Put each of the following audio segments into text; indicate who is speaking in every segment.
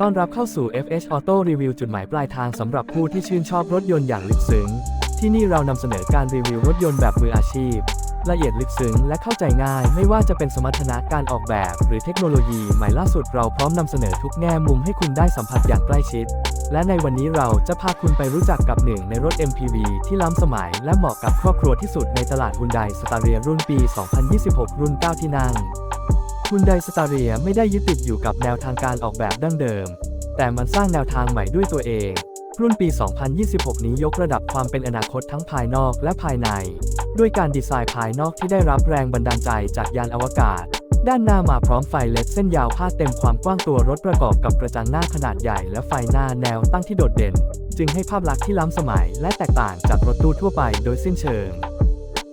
Speaker 1: ต้อนรับเข้าสู่ FH Auto Review จุดหมายปลายทางสำหรับผู้ที่ชื่นชอบรถยนต์อย่างลึกซึ้ง ที่นี่เรานำเสนอการรีวิวรถยนต์แบบมืออาชีพ ละเอียดลึกซึ้งและเข้าใจง่าย ไม่ว่าจะเป็นสมรรถนะการออกแบบ หรือเทคโนโลยีใหม่ล่าสุดเราพร้อมนำเสนอทุกแง่มุมให้คุณได้สัมผัสอย่างใกล้ชิด และในวันนี้เราจะพาคุณไปรู้จักกับหนึ่งในรถ MPV ที่ล้ำสมัย และเหมาะกับครอบครัวที่สุดในตลาดฮุนไดสตาเรียรุ่นปี 2026 รุ่น 9 ที่นั่ง ฮุนไดสตาเรียไม่ได้ยึดติดอยู่กับแนวทางการออกแบบดั้งเดิม แต่มันสร้างแนวทางใหม่ด้วยตัวเอง รุ่นปี 2026 นี้ยกระดับความเป็นอนาคตทั้งภายนอกและภายใน ด้วยการดีไซน์ภายนอกที่ได้รับแรงบันดาลใจจากยานอวกาศ ด้านหน้ามาพร้อมไฟเลดเส้นยาวพาดเต็มความกว้างตัวรถประกอบกับกระจังหน้าขนาดใหญ่และไฟหน้าแนวตั้งที่โดดเด่น จึงให้ภาพลักษณ์ที่ล้ำสมัยและแตกต่างจากรถตู้ทั่วไปโดยสิ้นเชิง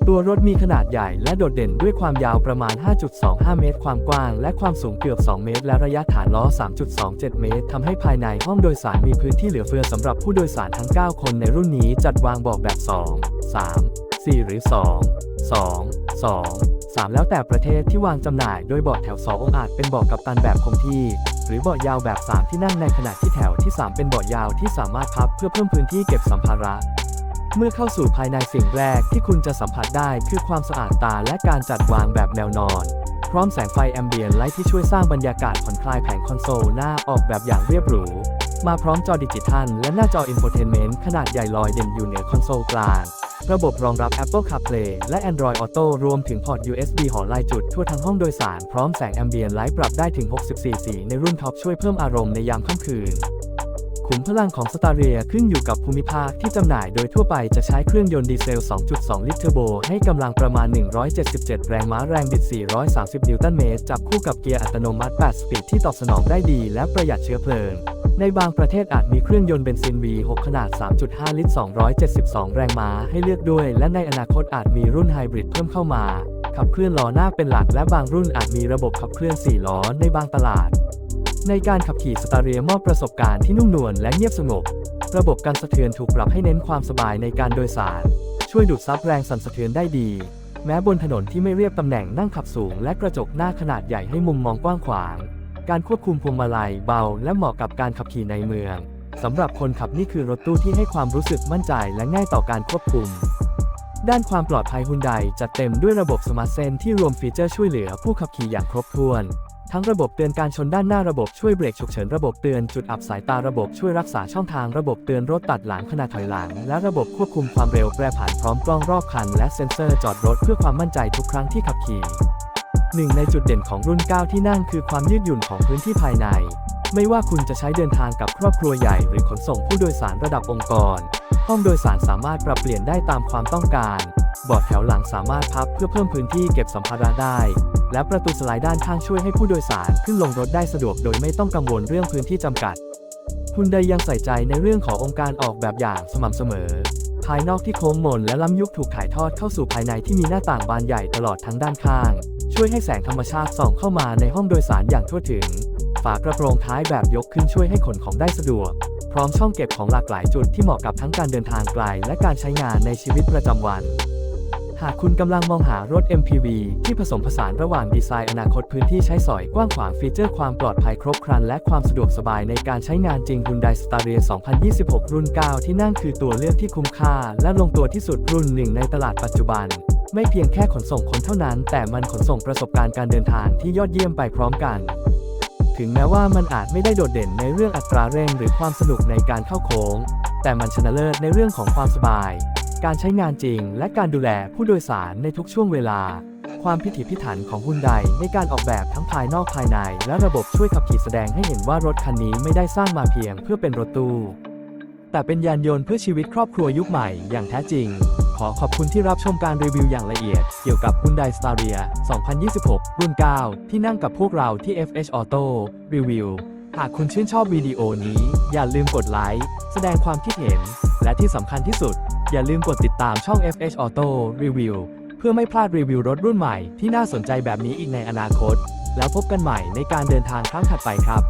Speaker 1: ตัวรถมีขนาดใหญ่และโดดเด่นด้วยความยาวประมาณ 5.25 เมตร ความกว้าง และความสูงเกือบ 2 เมตร และระยะฐานล้อ 3.27 เมตร ทำให้ภายในห้องโดยสารมีพื้นที่เหลือเฟือสำหรับผู้โดยสารทั้ง 9 คนในรุ่นนี้จัดวางเบอกแบบ 2 3 4 หรือ 2 2 2 3 แล้วแต่ประเทศที่วางจำหน่าย โดยเบาะแถว 2 องอาจเป็นเบาะกัปตันแบบคงที่ หรือเบาะยาวแบบ 3 ที่นั่งในขณะที่แถวที่ 3 เป็นเบาะยาวที่สามารถพับเพื่อเพิ่มพื้นที่เก็บสัมภาระ เมื่อเข้าสู่ภายในสิ่งแรกที่คุณจะสัมผัสได้คือความสะอาดตาและการจัดวางแบบแนวนอน พร้อมแสงไฟแอมเบียนไลท์ที่ช่วยสร้างบรรยากาศผ่อนคลายแผงคอนโซลหน้าออกแบบอย่างเรียบหรู มาพร้อมจอดิจิทัลและหน้าจออินโฟเทนเมนต์ขนาดใหญ่ลอยเด่นอยู่เหนือคอนโซลกลาง ระบบรองรับ Apple CarPlay และ Android Auto รวมถึงพอร์ต USB หอลายจุดทั่วทั้งห้องโดยสารพร้อมแสงแอมเบียนไลท์ปรับได้ถึง 64 สีในรุ่นท็อปช่วยเพิ่มอารมณ์ในยามค่ำคืน ขุมพลังของสตาเรียขึ้นอยู่กับภูมิภาคที่จำหน่ายโดยทั่วไปจะใช้เครื่องยนต์ดีเซล 2.2 ลิตรเทอร์โบ ให้กำลังประมาณ 177 แรงม้าแรงบิด 430 นิวตันเมตร จับคู่กับเกียร์อัตโนมัติ 8 สปีดที่ตอบสนองได้ดีและประหยัดเชื้อเพลิง ในบางประเทศอาจมีเครื่องยนต์เบนซิน V6 ขนาด 3.5 ลิตร 272 แรงม้าให้เลือกด้วย และในอนาคตอาจมีรุ่นไฮบริดเพิ่มเข้ามา ขับเคลื่อนล้อหน้าเป็นหลักและบางรุ่นอาจมีระบบขับเคลื่อน4ล้อในบางตลาด ในการขับขี่สตาเรียมอบประสบการณ์ที่นุ่มนวลและเงียบสงบ ระบบการสะเทือนถูกปรับให้เน้นความสบายในการโดยสาร ช่วยดูดซับแรงสั่นสะเทือนได้ดี แม้บนถนนที่ไม่เรียบตำแหน่งนั่งขับสูง และกระจกหน้าขนาดใหญ่ให้มุมมองกว้างขวาง การควบคุมพวงมาลัยเบา และเหมาะกับการขับขี่ในเมืองสำหรับคนขับนี่คือรถตู้ที่ให้ความรู้สึกมั่นใจและง่ายต่อการควบคุม ด้านความปลอดภัยฮุนไดจัดเต็มด้วยระบบสมาร์ทเซนที่รวมฟีเจอร์ช่วยเหลือผู้ขับขี่อย่างครบถ้วน ทั้งระบบเตือนการชนด้านหน้าระบบช่วยเบรกฉุกเฉินระบบเตือนจุดอับสายตาระบบช่วยรักษาช่องทางระบบเตือนรถตัดหลังขณะถอยหลัง และระบบควบคุมความเร็วแปรผันพร้อมกล้องรอบคัน และเซ็นเซอร์จอดรถเพื่อความมั่นใจทุกครั้งที่ขับขี่หนึ่งในจุดเด่นของรุ่น 9 ที่นั่งคือความยืดหยุ่นของพื้นที่ภายใน ไม่ว่าคุณจะใช้เดินทางกับครอบครัวใหญ่หรือขนส่งผู้โดยสารระดับองค์กร ห้องโดยสารสามารถปรับเปลี่ยนได้ตามความต้องการเบาะแถวหลังสามารถพับเพื่อเพิ่มพื้นที่เก็บสัมภาระได้ และประตูสไลด์ด้านข้างช่วยให้ผู้โดยสารขึ้นลงรถได้สะดวกโดยไม่ต้องกังวลเรื่องพื้นที่จำกัดคุณไดยังใส่ใจในเรื่องขององค์การออกแบบอย่างสม่ำเสมอ ภายนอกที่โค้งมนและล้ำยุคถูกถ่ายทอดเข้าสู่ภายในที่มีหน้าต่างบานใหญ่ตลอดทั้งด้านข้าง ช่วยให้แสงธรรมชาติส่องเข้ามาในห้องโดยสารอย่างทั่วถึง ฝากระโปรงท้ายแบบยกขึ้นช่วยให้ขนของได้สะดวก พร้อมช่องเก็บของหลากหลายจุดที่เหมาะกับทั้งการเดินทางไกลและการใช้งานในชีวิตประจำวัน หากคุณกำลังมองหารถ MPV ที่ผสมผสานระหว่างดีไซน์อนาคตพื้นที่ใช้สอยกว้างขวางฟีเจอร์ความปลอดภัยครบครัน และความสะดวกสบายในการใช้งานจริง Hyundai Staria 2026 รุ่น 9 ที่นั่งคือตัวเลือกที่คุ้มค่า และลงตัวที่สุดรุ่นหนึ่งในตลาดปัจจุบันไม่เพียงแค่ขนส่งคนเท่านั้น แต่มันขนส่งประสบการณ์การเดินทางที่ยอดเยี่ยมไปพร้อมกัน ถึงแม้ว่ามันอาจไม่ได้โดดเด่นในเรื่องอัตราเร่งหรือความสนุกในการเข้าโค้ง แต่มันชนะเลิศในเรื่องของความสบาย การใช้งานจริง และการดูแลผู้โดยสารในทุกช่วงเวลา ความพิถีพิถันของฮุนไดในการออกแบบทั้งภายนอกภายใน และระบบช่วยขับขี่แสดงให้เห็นว่ารถคันนี้ไม่ได้สร้างมาเพียงเพื่อเป็นรถตู้ แต่เป็นยานยนต์เพื่อชีวิตครอบครัวยุคใหม่อย่างแท้จริง ขอขอบคุณที่รับชมการรีวิวอย่างละเอียด เกี่ยวกับ Hyundai Staria 2026 รุ่น 9 ที่นั่งกับพวกเราที่ FH Auto Review หากคุณชื่นชอบวิดีโอนี้ อย่าลืมกดไลค์ แสดงความคิดเห็น และที่สำคัญที่สุด อย่าลืมกดติดตามช่อง FH Auto Review เพื่อไม่พลาดรีวิวรถรุ่นใหม่ที่น่าสนใจแบบนี้อีกในอนาคต แล้วพบกันใหม่ในการเดินทางครั้งถัดไปครับ